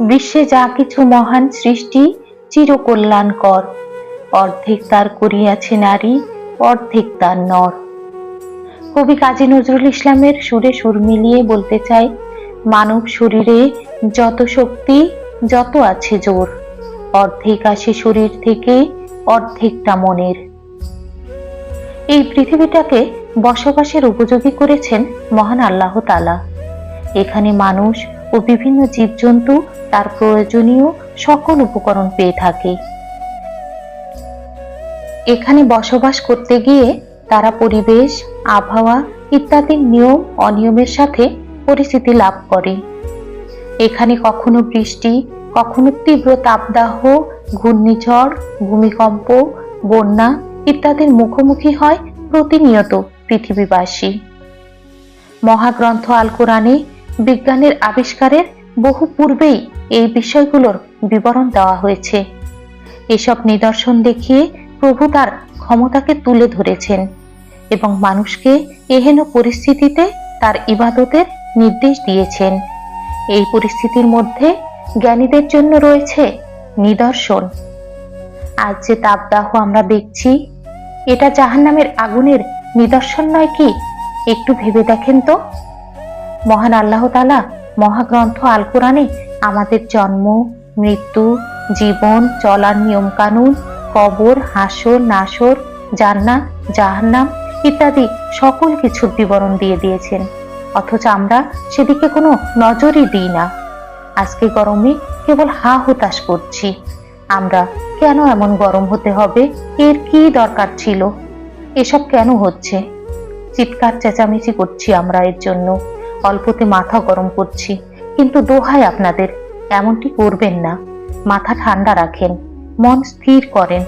বিশ্বে যা কিছু মহান সৃষ্টি চিরকল্যাণকর। অর্ধেক তার করিয়াছে নারী, অর্ধেক তার নর। কবি কাজী নজরুল ইসলামের সুরে সুর মিলিয়ে বলতে চাই, মানব শরীরে যত শক্তি, যত আছে জোর। অর্ধেক আসে শরীর থেকে, অর্ধেকটা মনের। এই পৃথিবীটাকে বসবাসের উপযোগী করেছেন মহান আল্লাহ তালা এখানে মানুষ ও বিভিন্ন জীবজন্তু তার প্রয়োজনীয় সকল উপকরণ পেয়ে থাকে। এখানে বসবাস করতে গিয়ে তারা পরিবেশ, আবহাওয়া ইত্যাদি নিয়ম অনিয়মের সাথে পরিচিতি লাভ করে। এখানে কখনো বৃষ্টি, কখনো তীব্র তাপদাহ, ঘূর্ণিঝড়, ভূমিকম্প, বন্যা ইত্যাদির মুখোমুখি হয় প্রতিনিয়ত পৃথিবীবাসী। মহাগ্রন্থ আল কোরআনে বিজ্ঞানের আবিষ্কারের বহু পূর্বেই এই বিষয়গুলোর বিবরণ দেওয়া হয়েছে। এসব নিদর্শন দেখিয়ে প্রভু তার ক্ষমতাকে তুলে ধরেছেন এবং মানুষকে এহেন পরিস্থিতিতে তার ইবাদতের নির্দেশ দিয়েছেন। এই পরিস্থিতির মধ্যে জ্ঞানীদের জন্য রয়েছে নিদর্শন। আজ যে তাপদাহ আমরা দেখছি, এটা জাহান্নামের আগুনের নিদর্শন নয় কি? একটু ভেবে দেখেন তো। মহান আল্লাহ তালা মহাগ্রন্থ আল কোরআনে আমাদের জন্ম, মৃত্যু, জীবন, চলার নিয়ম কানুন কবর, হাসর, নাসর, জান্নাত, জাহান্নাম ইত্যাদি সকল কিছুর বিবরণ দিয়ে দিয়েছেন। অথচ আমরা সেদিকে কোনো নজরই দিই না। আজকে গরমে কেবল হা হুতাশ করছি। আমরা কেন এমন গরম হতে হবে? এর কি দরকার ছিল? এসব কেন হচ্ছে? চিৎকার চেঁচামেচি করছি আমরা এর জন্য। অল্পতে মাথা গরম করছি। কিন্তু দোহাই আপনাদের, এমনটি করবেন না। মাথা ঠান্ডা রাখেন, মন স্থির করেন,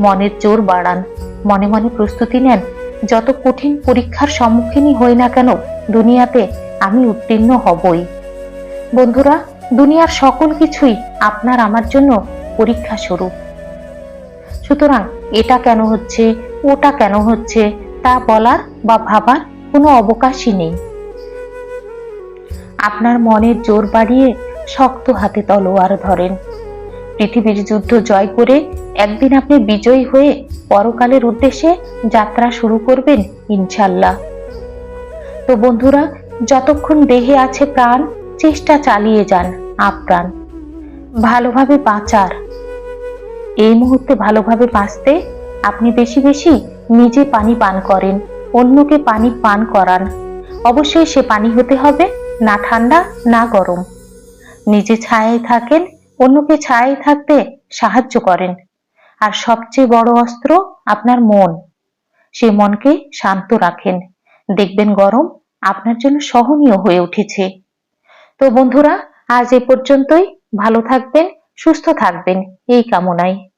মনের জোর বাড়ান। মনে মনে প্রস্তুতি নেন, যত কঠিন পরীক্ষার সম্মুখীনই হই না কেন, দুনিয়াতে আমি উত্তীর্ণ হবই। বন্ধুরা, দুনিয়ার সকল কিছুই আপনার আমার জন্য পরীক্ষা স্বরূপ। সুতরাং এটা কেন হচ্ছে, ওটা কেন হচ্ছে, তা বলার বা ভাবার কোনো অবকাশই নেই। আপনার মনের জোর বাড়িয়ে শক্ত হাতে তলোয়ার ধরেন। পৃথিবীর যুদ্ধ জয় করে একদিন আপনি বিজয়ী হয়ে পরকালের উদ্দেশ্যে যাত্রা শুরু করবেন, ইনশাল্লাহ। তো বন্ধুরা, যতক্ষণ দেহে আছে প্রাণ, চেষ্টা চালিয়ে যান আপ্রাণ। ভালোভাবে বাঁচার। এই মুহূর্তে ভালোভাবে বাঁচতে আপনি বেশি বেশি নিজে পানি পান করেন, অন্যকে পানি পান করান। অবশ্যই সে পানি হতে হবে। না ঠান্ডা, না গরম। নিজে ছায়ায় থাকেন, অন্যকে ছায়ায় থাকতে সাহায্য করেন। আর সবচেয়ে বড় অস্ত্র আপনার মন। সেই মনকে শান্ত রাখেন। দেখবেন গরম আপনার জন্য সহনীয় হয়ে উঠেছে। তো বন্ধুরা, আজ এ পর্যন্তই। ভালো থাকবেন, সুস্থ থাকবেন। এই কামনায়।